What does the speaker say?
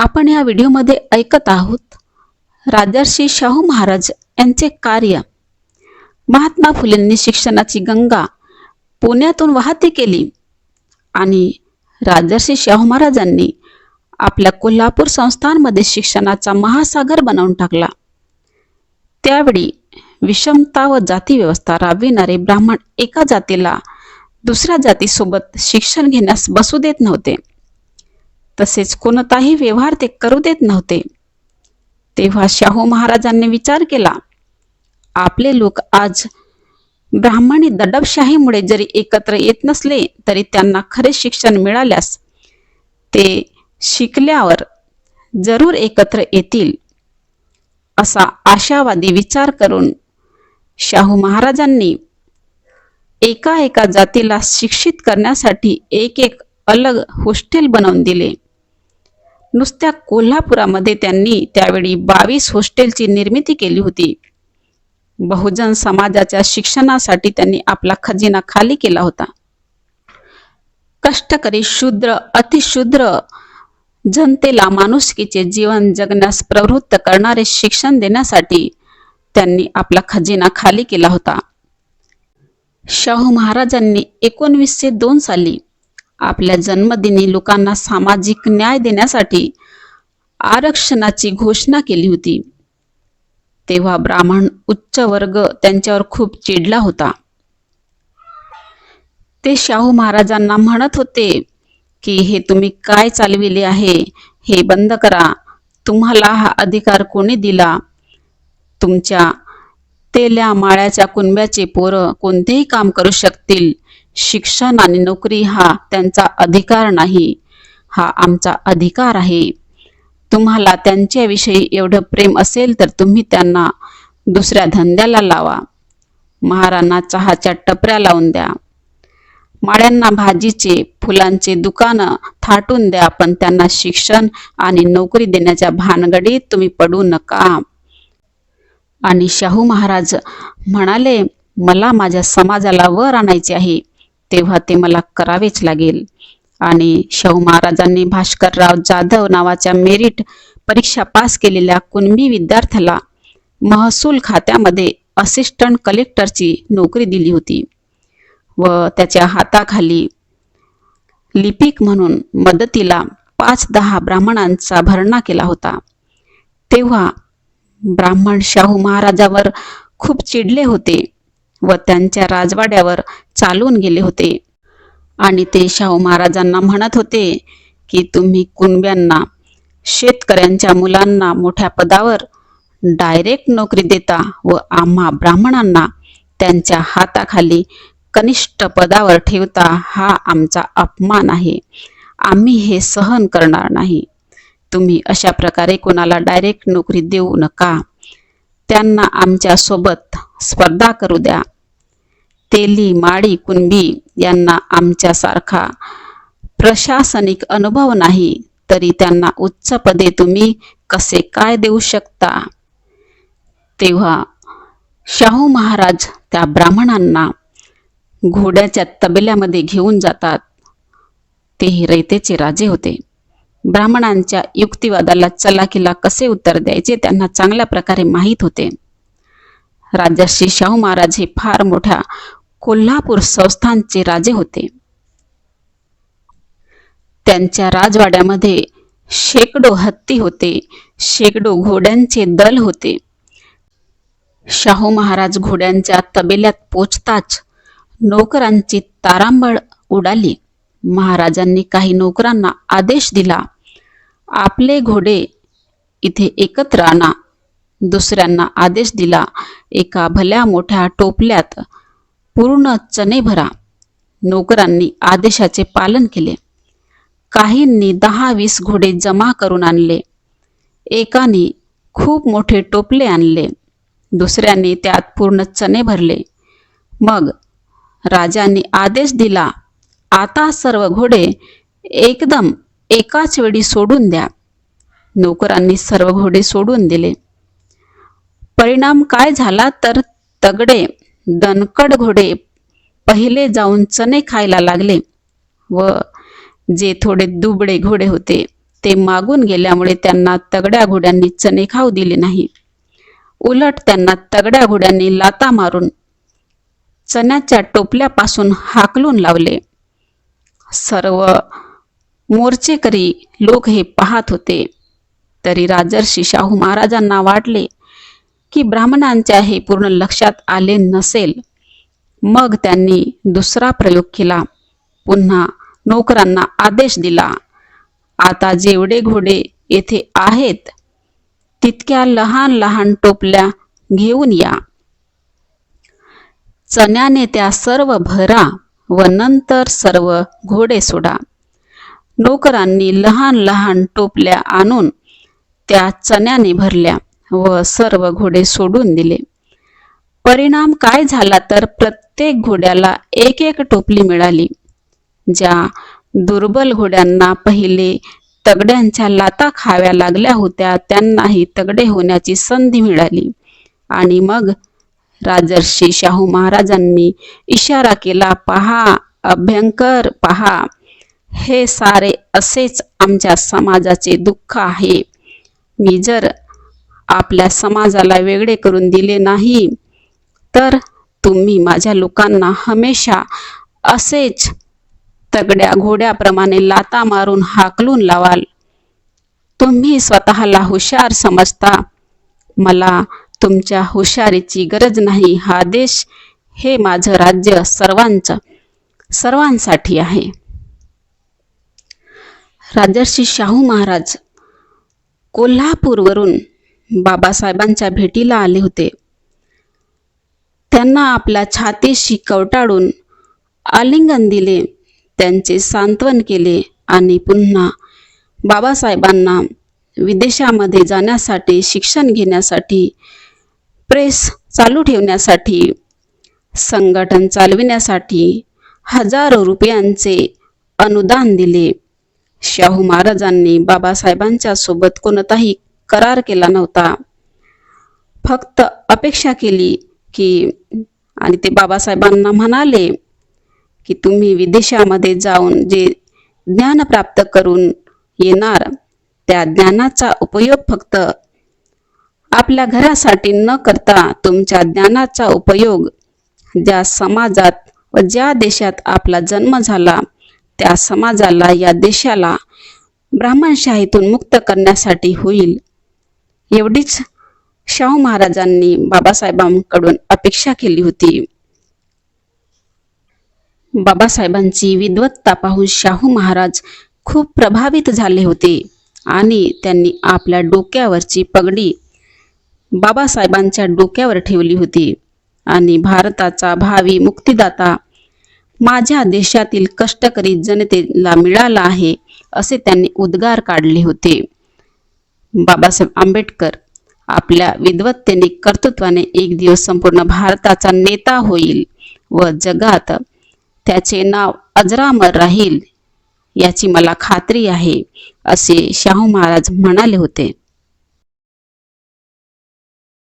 आपण या व्हिडिओमध्ये ऐकत आहोत राजर्षी शाहू महाराज यांचे कार्य. महात्मा फुलेंनी शिक्षणाची गंगा पुण्यातून वाहती केली आणि राजर्षी शाहू महाराजांनी आपल्या कोल्हापूर संस्थांमध्ये शिक्षणाचा महासागर बनवून टाकला. त्यावेळी विषमता व जाती व्यवस्था राबविणारे ब्राह्मण एका जातीला दुसऱ्या जातीसोबत शिक्षण घेण्यास बसू देत नव्हते. तसेच कोणताही व्यवहार ते करू देत नव्हते. तेव्हा शाहू महाराजांनी विचार केला आपले लोक आज ब्राह्मणी दडपशाहीमुळे जरी एकत्र येत नसले तरी त्यांना खरे शिक्षण मिळाल्यास ते शिकल्यावर जरूर एकत्र येतील. असा आशावादी विचार करून शाहू महाराजांनी एका एका जातीला शिक्षित करण्यासाठी एक एक अलग हॉस्टेल बनवून दिले. नुसत्या कोल्हापुरामध्ये त्यांनी त्यावेळी बावीस हॉस्टेलची निर्मिती केली होती. बहुजन समाजाच्या शिक्षणासाठी त्यांनी आपला खजिना खाली केला होता. कष्टकरी शूद्र अतिशूद्र जनतेला माणुसकीचे जीवन जगण्यास प्रवृत्त करणारे शिक्षण देण्यासाठी त्यांनी आपला खजिना खाली केला होता. शाहू महाराजांनी एकोणवीसशे दोन साली आपल्या जन्मदिनी लोकांना सामाजिक न्याय देण्यासाठी आरक्षणाची घोषणा केली होती. तेव्हा ब्राह्मण उच्च वर्ग त्यांच्यावर खूप चिडला होता. ते शाहू महाराजांना म्हणत होते की हे तुम्ही काय चालविले आहे? हे बंद करा. तुम्हाला हा अधिकार कोणी दिला? तुमच्या तेल्या माळ्याच्या कुणब्याचे पोरं कोणतेही काम करू शकतील. शिक्षण आणि नोकरी हा त्यांचा अधिकार नाही हा आमचा अधिकार आहे. तुम्हाला त्यांच्याविषयी एवढं प्रेम असेल तर तुम्ही त्यांना दुसऱ्या धंद्याला लावा. महाराणा चहाच्या टपऱ्या लावून द्या. माळ्यांना भाजीचे फुलांचे दुकानं थाटून द्या पण त्यांना शिक्षण आणि नोकरी देण्याच्या भानगडीत तुम्ही पडू नका. आणि शाहू महाराज म्हणाले मला माझ्या समाजाला वर आणायचे आहे. तेव्हा ते मला करावेच लागेल. आणि शाहू महाराजांनी भास्करराव जाधव नावाच्या मेरिट परीक्षा पास केलेल्या कुणबी विद्यार्थ्याला महसूल खात्यामध्ये असिस्टंट कलेक्टरची नोकरी दिली होती व त्याच्या हाताखाली लिपिक म्हणून मदतीला पाच दहा ब्राह्मणांचा भरणा केला होता. तेव्हा ब्राह्मण शाहू महाराजावर खूप चिडले होते व त्यांच्या राजवाड्यावर चालून गेले होते. आणि ते शाहू महाराजांना म्हणत होते की तुम्ही कुणब्यांना शेतकऱ्यांच्या मुलांना मोठ्या पदावर डायरेक्ट नोकरी देता व आम्हा ब्राह्मणांना त्यांच्या हाताखाली कनिष्ठ पदावर ठेवता हा आमचा अपमान आहे. आम्ही हे सहन करणार नाही. तुम्ही अशा प्रकारे कोणाला डायरेक्ट नोकरी देऊ नका. त्यांना आमच्यासोबत स्पर्धा करू द्या. तेली माळी कुणबी यांना आमच्यासारखा प्रशासनिक अनुभव नाही तरी त्यांना उच्च पदे तुम्ही कसे काय देऊ शकता? तेव्हा शाहू महाराज त्या ब्राह्मणांना घोड्याच्या तबेल्यामध्ये घेऊन जातात. तेही रयतेचे राजे होते. ब्राह्मणांच्या युक्तिवादाला चलाकीला कसे उत्तर द्यायचे त्यांना चांगल्या प्रकारे माहीत होते. राजर्षी शाहू महाराज हे फार मोठ्या कोल्हापूर संस्थानचे राजे होते. त्यांच्या राजवाड्यामध्ये शेकडो हत्ती होते शेकडो घोड्यांचे दल होते. शाहू महाराज घोड्यांच्या तबेल्यात पोचताच नोकरांची तारांबळ उडाली. महाराजांनी काही नोकरांना आदेश दिला आपले घोडे इथे एकत्र आणा. दुसऱ्यांना आदेश दिला एका भल्या मोठ्या टोपल्यात पूर्ण चणे भरा. नोकरांनी आदेशाचे पालन केले. काहींनी दहा वीस घोडे जमा करून आणले. एकाने खूप मोठे टोपले आणले. दुसऱ्यांनी त्यात पूर्ण चणे भरले. मग राजांनी आदेश दिला आता सर्व घोडे एकदम एकाच वेळी सोडून द्या. नोकरांनी सर्व घोडे सोडून दिले. परिणाम काय झाला तर तगडे दणकड घोडे पहिले जाऊन चणे खायला लागले व जे थोडे दुबळे घोडे होते ते मागून गेल्यामुळे त्यांना तगड्या घोड्यांनी चणे खाऊ दिले नाही. उलट त्यांना तगड्या घोड्यांनी लाता मारून चण्याच्या टोपल्यापासून हाकलून लावले. सर्व मोर्चेकरी लोक हे पाहत होते. तरी राजर्षी शाहू महाराजांना वाटले की ब्राह्मणांच्या हे पूर्ण लक्षात आले नसेल. मग त्यांनी दुसरा प्रयोग केला. पुन्हा नोकरांना आदेश दिला. आता जेवढे घोडे येथे आहेत तितक्या लहान लहान टोपल्या घेऊन या. चण्याने त्या सर्व भरा व नंतर सर्व घोडे सोडा. नोकरांनी लहान लहान टोपल्या आणून त्या चण्याने भरल्या. व सर्व घोडे सोडून दिले. परिणाम काय झाला तर प्रत्येक घोड्याला एक एक टोपली मिळाली. ज्या दुर्बल घोड्यांना पहिले तगड्यांच्या लाता खाव्या लागल्या होत्या त्यांनाही तगडे होण्याची संधी मिळाली. आणि मग राजर्षी शाहू महाराजांनी इशारा केला पहा अभ्यंकर पहा हे सारे असेच आमच्या समाजाचे दुःख आहे. मी जर आपल्या समाजाला वेगळे करून दिले नाही तर तुम्ही माझ्या लोकांना हमेशा असेच तगड्या घोड्याप्रमाणे लाता मारून हाकलून लावाल. तुम्ही स्वतःला हुशार समजता. मला तुमच्या हुशारीची गरज नाही. हा देश हे माझं राज्य सर्वांचं सर्वांसाठी आहे. राजर्षी शाहू महाराज कोल्हापूरवरून बाबासाहेबांच्या भेटीला आले होते. त्यांना आपल्या छातीशी कवटाळून आलिंगन दिले. त्यांचे सांत्वन केले आणि पुन्हा बाबासाहेबांना विदेशामध्ये जाण्यासाठी शिक्षण घेण्यासाठी प्रेस चालू ठेवण्यासाठी संघटन चालविण्यासाठी हजारो रुपयांचे अनुदान दिले. शाहू महाराजांनी बाबासाहेबांच्या सोबत कोणताही करार केला नव्हता. फक्त अपेक्षा केली की आणि ते बाबासाहेबांना म्हणाले की तुम्ही विदेशामध्ये जाऊन जे ज्ञान प्राप्त करून येणार त्या ज्ञानाचा उपयोग फक्त आपल्या घरासाठी न करता तुमच्या ज्ञानाचा उपयोग ज्या समाजात व ज्या देशात आपला जन्म झाला त्या समाजाला या देशाला ब्राह्मणशाहीतून मुक्त करण्यासाठी होईल. एवढीच शाहू महाराजांनी बाबासाहेबांकडून अपेक्षा केली होती. बाबासाहेबांची विद्वत्ता पाहून शाहू महाराज खूप प्रभावित झाले होते आणि त्यांनी आपल्या डोक्यावरची पगडी बाबासाहेबांच्या डोक्यावर ठेवली होती आणि भारताचा भावी मुक्तिदाता माझ्या देशातील कष्टकरी जनतेला मिळाला आहे असे त्यांनी उद्गार काढले होते. बाबासाहेब आंबेडकर आपल्या विद्वत्तेने कर्तृत्वाने एक दिवस संपूर्ण भारताचा नेता होईल व जगात त्याचे नाव अजरामर राहील याची मला खात्री आहे असे शाहू महाराज म्हणाले होते.